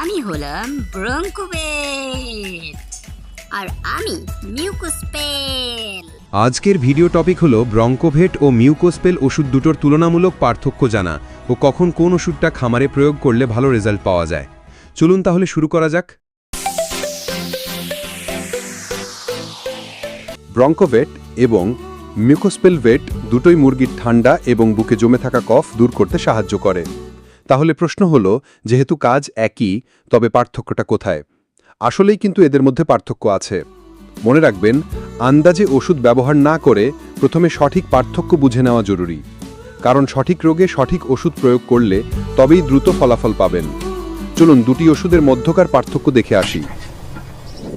আমি হলাম আর আমি মিউকোস্পেল। আজকের ভিডিও টপিক হলো ব্রঙ্কোভেট ও মিউকোস্পেল ওষুধ দুটোর তুলনামূলক পার্থক্য জানা ও কখন কোন ওষুধটা খামারে প্রয়োগ করলে ভালো রেজাল্ট পাওয়া যায়। চলুন তাহলে শুরু করা যাক। ব্রঙ্কোভেট এবং মিউকোস্পেল ভেট দুটোই মুরগির ঠান্ডা এবং বুকে জমে থাকা কফ দূর করতে সাহায্য করে। তাহলে প্রশ্ন হলো যেহেতু কাজ একই তবে পার্থক্যটা কোথায়? আসলেই কিন্তু এদের মধ্যে পার্থক্য আছে। মনে রাখবেন আন্দাজে ওষুধ ব্যবহার না করে প্রথমে সঠিক পার্থক্য বুঝে নেওয়া জরুরি। কারণ সঠিক রোগে সঠিক ওষুধ প্রয়োগ করলে তবেই দ্রুত ফলাফল পাবেন। চলুন দুটি ওষুধের মধ্যকার পার্থক্য দেখে আসি।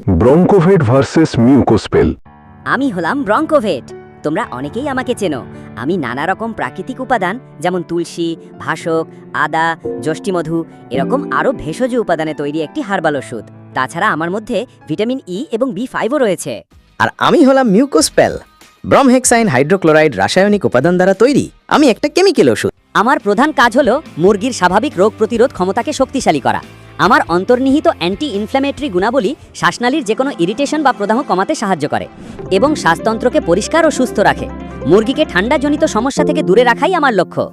ব্রঙ্কোভেট ভার্সেস মিউকোস্পেল। আমি হলাম ব্রঙ্কোভেট। তোমরা অনেকেই আমাকে চেনো। আমি নানা রকম প্রাকৃতিক উপাদান যেমন তুলসী ভাসক আদা যষ্টিমধু এরকম আরও ভেষজ উপাদানে তৈরি একটি হার্বাল ওষুধ। তাছাড়া আমার মধ্যে ভিটামিন ই এবং বি ফাইভও রয়েছে। আর আমি হলাম মিউকোস্পেল ব্রমহেক্সাইন হাইড্রোক্লোরাইড রাসায়নিক উপাদান দ্বারা তৈরি। আমি একটা কেমিক্যাল ওষুধ। আমার প্রধান কাজ হলো মুরগির স্বাভাবিক রোগ প্রতিরোধ ক্ষমতাকে শক্তিশালী করা। আমার অন্তর্নিহিত অ্যান্টি ইনফ্ল্যামেটরি গুণাবলী শ্বাসনালীর যে কোনো ইরিটেশন বা প্রদাহ কমাতে সাহায্য করে এবং শ্বাসতন্ত্রকে পরিষ্কার ও সুস্থ রাখে। মুরগিকে ঠান্ডাজনিত সমস্যা থেকে দূরে রাখাই আমার লক্ষ্য।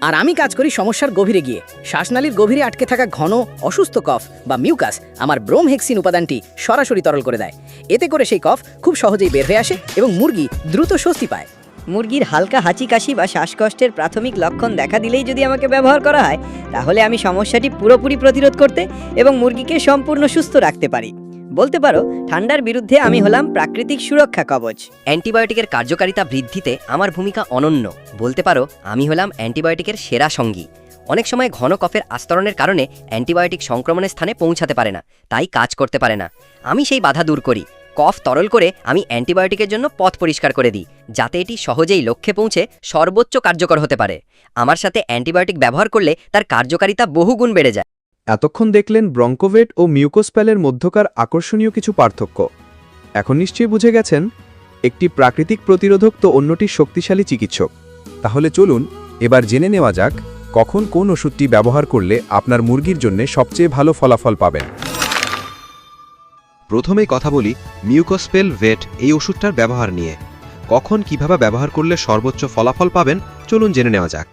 আর আমি কাজ করি সমস্যার গভীরে গিয়ে। শ্বাসনালীর গভীরে আটকে থাকা ঘন, অসুস্থ কফ বা মিউকাস আমার ব্রোমহেক্সিন উপাদানটি সরাসরি তরল করে দেয়। এতে করে সেই কফ খুব সহজেই বের হয়ে আসে এবং মুরগি দ্রুত স্বস্তি পায়। মুরগির হালকা হাঁচি কাশি বা শ্বাসকষ্টের প্রাথমিক লক্ষণ দেখা দিলেই যদি আমাকে ব্যবহার করা হয়, তাহলে আমি সমস্যাটি পুরোপুরি প্রতিরোধ করতে এবং মুরগিকে সম্পূর্ণ সুস্থ রাখতে পারি। বলতে পারো, ঠান্ডার বিরুদ্ধে আমি হলাম প্রাকৃতিক সুরক্ষা কবচ। অ্যান্টিবায়োটিকের কার্যকারিতা বৃদ্ধিতে আমার ভূমিকা অনন্য। বলতে পারো, আমি হলাম অ্যান্টিবায়োটিকের সেরা সঙ্গী। অনেক সময় ঘন কফের আস্তরণের কারণে অ্যান্টিবায়োটিক সংক্রমণের স্থানে পৌঁছাতে পারে না, তাই কাজ করতে পারে না। আমি সেই বাধা দূর করি কফ তরল করে আমি অ্যান্টিবায়োটিকের জন্য পথ পরিষ্কার করে দিই, যাতে এটি সহজেই লক্ষ্যে পৌঁছে সর্বোচ্চ কার্যকর হতে পারে। আমার সাথে অ্যান্টিবায়োটিক ব্যবহার করলে তার কার্যকারিতা বহুগুণ বেড়ে যায়। এতক্ষণ দেখলেন ব্রঙ্কোভেট ও মিউকোস্পেলের মধ্যকার আকর্ষণীয় কিছু পার্থক্য। এখন নিশ্চয়ই বুঝে গেছেন, একটি প্রাকৃতিক প্রতিরোধক তো অন্যটি শক্তিশালী চিকিৎসক। তাহলে চলুন, এবার জেনে নেওয়া যাক, কখন কোন ওষুধটি ব্যবহার করলে আপনার মুরগির জন্য সবচেয়ে ভালো ফলাফল পাবেন। প্রথমেই কথা বলি মিউকোস্পেল ভেট এই ওষুধটার ব্যবহার নিয়ে। কখন কীভাবে ব্যবহার করলে সর্বোচ্চ ফলাফল পাবেন চলুন জেনে নেওয়া যাক।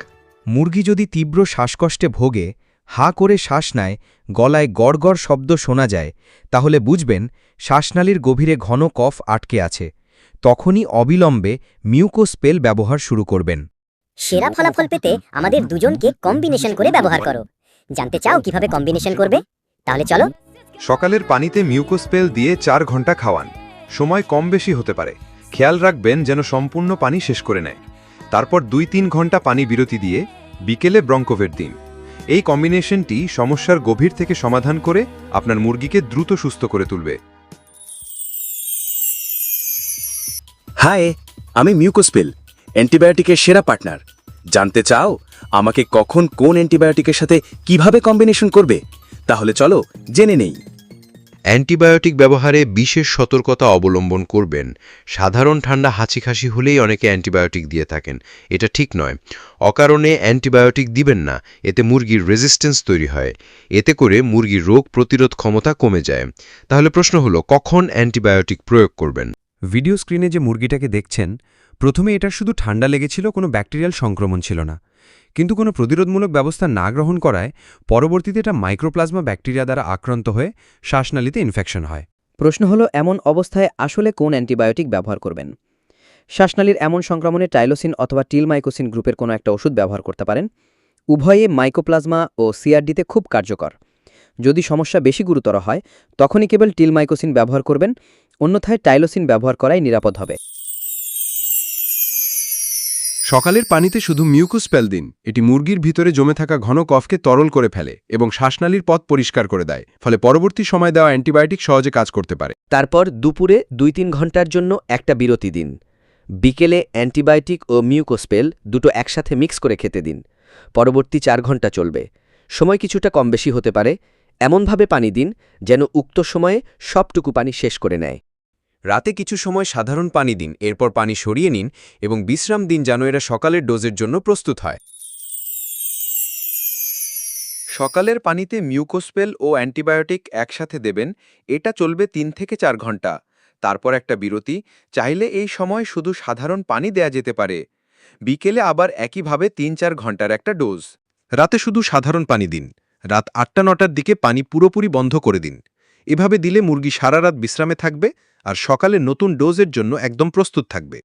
মুরগি যদি তীব্র শ্বাসকষ্টে ভোগে হা করে শ্বাস নেয় গলায় গড়গড় শব্দ শোনা যায় তাহলে বুঝবেন শ্বাসনালীর গভীরে ঘন কফ আটকে আছে। তখনই অবিলম্বে মিউকোস্পেল ব্যবহার শুরু করবেন। সেরা ফলাফল পেতে আমাদের দুজনকে কম্বিনেশন করে ব্যবহার করো। জানতে চাও কীভাবে কম্বিনেশন করবে? তাহলে চলো সকালের পানিতে মিউকোস্পেল দিয়ে চার ঘণ্টা খাওয়ান। সময় কম বেশি হতে পারে। খেয়াল রাখবেন যেন সম্পূর্ণ পানি শেষ করে নেয়। তারপর দুই তিন ঘণ্টা পানি বিরতি দিয়ে বিকেলে ব্রঙ্কোভের দিন। এই কম্বিনেশনটি সমস্যার গভীর থেকে সমাধান করে আপনার মুরগিকে দ্রুত সুস্থ করে তুলবে। হাই, আমি মিউকোস্পেল অ্যান্টিবায়োটিকের সেরা পার্টনার। জানতে চাও আমাকে কখন কোন অ্যান্টিবায়োটিকের সাথে কীভাবে কম্বিনেশন করবে? তাহলে চলো জেনে নেই। অ্যান্টিবায়োটিক ব্যবহারে বিশেষ সতর্কতা অবলম্বন করবেন। সাধারণ ঠান্ডা হাঁচিখাসি হলেই অনেকে অ্যান্টিবায়োটিক দিয়ে থাকেন। এটা ঠিক নয়। অকারণে অ্যান্টিবায়োটিক দিবেন না। এতে মুরগির রেজিস্ট্যান্স তৈরি হয়। এতে করে মুরগির রোগ প্রতিরোধ ক্ষমতা কমে যায়। তাহলে প্রশ্ন হলো, কখন অ্যান্টিবায়োটিক প্রয়োগ করবেন? ভিডিও স্ক্রিনে যে মুরগিটাকে দেখছেন, প্রথমে এটা শুধু ঠান্ডা লেগেছিল, কোনো ব্যাকটেরিয়াল সংক্রমণ ছিল না। কিন্তু কোনো প্রতিরোধমূলক ব্যবস্থা না গ্রহণ করায় পরবর্তীতে এটা মাইক্রোপ্লাজমা ব্যাকটেরিয়া দ্বারা আক্রান্ত হয়ে শ্বাসনালীতে ইনফেকশন হয়। প্রশ্ন হলো, এমন অবস্থায় আসলে কোন অ্যান্টিবায়োটিক ব্যবহার করবেন? শ্বাসনালীর এমন সংক্রমণে টাইলোসিন অথবা টিলমাইকোসিন গ্রুপের কোনো একটা ওষুধ ব্যবহার করতে পারেন। উভয়ে মাইকোপ্লাজমা ও সিআরডিতে খুব কার্যকর। যদি সমস্যা বেশি গুরুতর হয়, তখনই কেবল টিলমাইকোসিন ব্যবহার করবেন, অন্যথায় টাইলোসিন ব্যবহার করাই নিরাপদ হবে। সকালের পানিতে শুধু মিউকুসপেল দিন। এটি মুরগির ভিতরে জমে থাকা ঘন কফকে তরল করে ফেলে এবং শ্বাসনালীর পথ পরিষ্কার করে দেয়, ফলে পরবর্তী সময় দেওয়া অ্যান্টিবায়োটিক সহজে কাজ করতে পারে। তারপর দুপুরে দুই তিন ঘণ্টার জন্য একটা বিরতি দিন। বিকেলে অ্যান্টিবায়োটিক ও মিউকোস্পেল দুটো একসাথে মিক্স করে খেতে দিন। পরবর্তী চার ঘণ্টা চলবে। সময় কিছুটা কম বেশি হতে পারে। এমনভাবে পানি দিন যেন উক্ত সময়ে সবটুকু পানি শেষ করে নেয়। রাতে কিছু সময় সাধারণ পানি দিন, এরপর পানি সরিয়ে নিন এবং বিশ্রাম দিন যেন এরা সকালের ডোজের জন্য প্রস্তুত হয়। সকালের পানিতে মিউকোস্পেল ও অ্যান্টিবায়োটিক একসাথে দেবেন, এটা চলবে তিন থেকে চার ঘণ্টা। তারপর একটা বিরতি, চাইলে এই সময় শুধু সাধারণ পানি দেয়া যেতে পারে। বিকেলে আবার একইভাবে তিন চার ঘণ্টার একটা ডোজ। রাতে শুধু সাধারণ পানি দিন, রাত আটটা নটার দিকে পানি পুরোপুরি বন্ধ করে দিন। এভাবে দিলে মুরগি সারা রাত বিশ্রামে থাকবে আর সকালে নতুন ডোজের জন্য একদম প্রস্তুত থাকবে।